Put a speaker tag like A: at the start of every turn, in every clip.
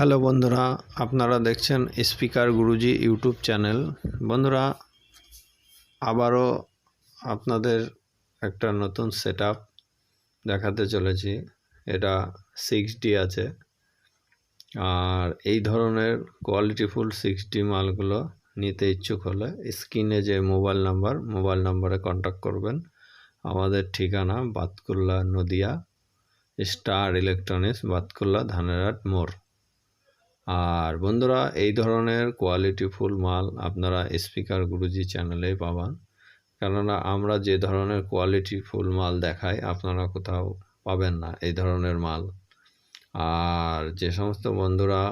A: Hello বন্ধুরা, আপনারা দেখছেন স্পিকার গুরুজি ইউটিউব চ্যানেল। বন্ধুরা, আবারও আপনাদের একটা নতুন সেট দেখাতে চলেছি। এটা সিক্স আছে। আর এই ধরনের কোয়ালিটিফুল সিক্স ডি মালগুলো নিতে ইচ্ছুক হলে স্ক্রিনে যে মোবাইল নাম্বার, মোবাইল নাম্বারে কন্ট্যাক্ট করবেন। আমাদের ঠিকানা বাতকুল্লা নদিয়া, স্টার ইলেকট্রনিক্স, বাতকুল্লা ধানেরহাট মোড়। আর বন্ধুরা, এই ধরনের কোয়ালিটিফুল মাল আপনারা স্পিকার গুরুজি চ্যানেলেই পাবেন। কেননা আমরা যে ধরনের কোয়ালিটিফুল মাল দেখাই, আপনারা কোথাও পাবেন না এই ধরনের মাল। আর যে সমস্ত বন্ধুরা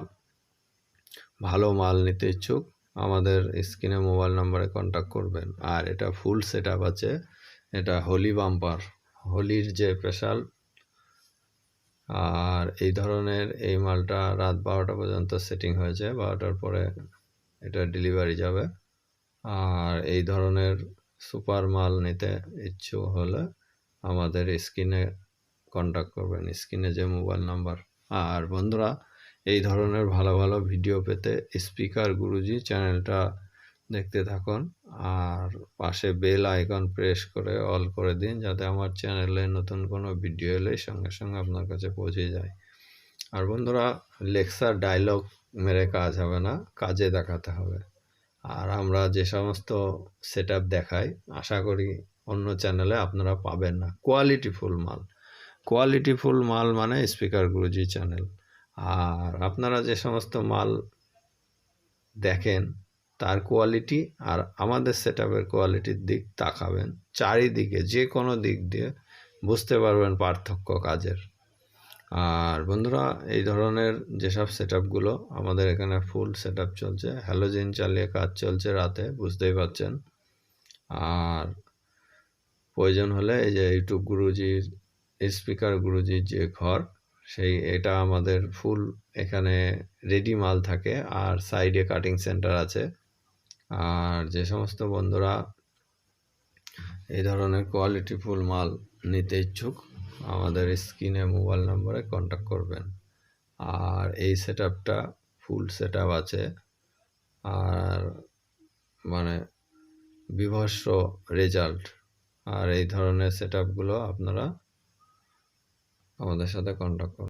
A: ভালো মাল নিতে ইচ্ছুক, আমাদের স্ক্রিনে মোবাইল নাম্বারে কন্ট্যাক্ট করবেন। আর এটা ফুল সেট আছে, এটা হোলি বাম্পার হোলির যে স্পেশাল আর এই ধরনের এই মালটা রাত বারোটা পর্যন্ত সেটিং হয়েছে, বারোটার পরে এটা ডেলিভারি যাবে। আর এই ধরনের সুপার মাল নিতে ইচ্ছুক হলে আমাদের স্ক্রিনে কন্ট্যাক্ট করবেন স্ক্রিনে যে মোবাইল নাম্বার আর বন্ধুরা, এই ধরনের ভালো ভালো ভিডিও পেতে স্পিকার গুরুজি চ্যানেলটা দেখতে থাকুন। আর পাশে বেল আইকন প্রেস করে অল করে দিন যাতে আমার চ্যানেলে নতুন কোনো ভিডিও এলে সঙ্গে সঙ্গে আপনার কাছে পৌঁছে যায়। আর বন্ধুরা লেকচার ডায়লগ মেরে কাজ হবে না, কাজে দেখাতে হবে। আর আমরা যে সমস্ত সেট দেখাই, আশা করি অন্য চ্যানেলে আপনারা পাবেন না। কোয়ালিটিফুল মাল। কোয়ালিটিফুল মাল মানে স্পিকার গুরুজি চ্যানেল আর আপনারা যে সমস্ত মাল দেখেন তার কোয়ালিটি আর আমাদের সেট কোয়ালিটির দিক তাকাবেন। চারিদিকে যে কোনো দিক দিয়ে বুঝতে পারবেন পার্থক্য কাজের। আর বন্ধুরা, এই ধরনের যেসব সেট আপগুলো আমাদের এখানে ফুল সেট চলছে হ্যালোজিন চালিয়ে কাজ চলছে রাতে, বুঝতেই পারছেন। আর প্রয়োজন হলে এই যে ইউটিউব গুরুজির স্পিকার গুরুজির যে ঘর, সেই এটা আমাদের ফুল এখানে রেডি মাল থাকে। আর সাইডে কাটিং সেন্টার আছে। আর যে সমস্ত বন্ধুরা এই ধরনের কোয়ালিটি ফুল মাল নিতে ইচ্ছুক, আমাদের স্ক্রিনে মোবাইল নম্বরে কন্ট্যাক্ট করবেন। আর এই সেট ফুল সেট আছে। আর মানে বিভস্ম রেজাল্ট আর এই ধরনের সেট আপগুলো আপনারা আমাদের সাথে কন্ট্যাক্ট করুন।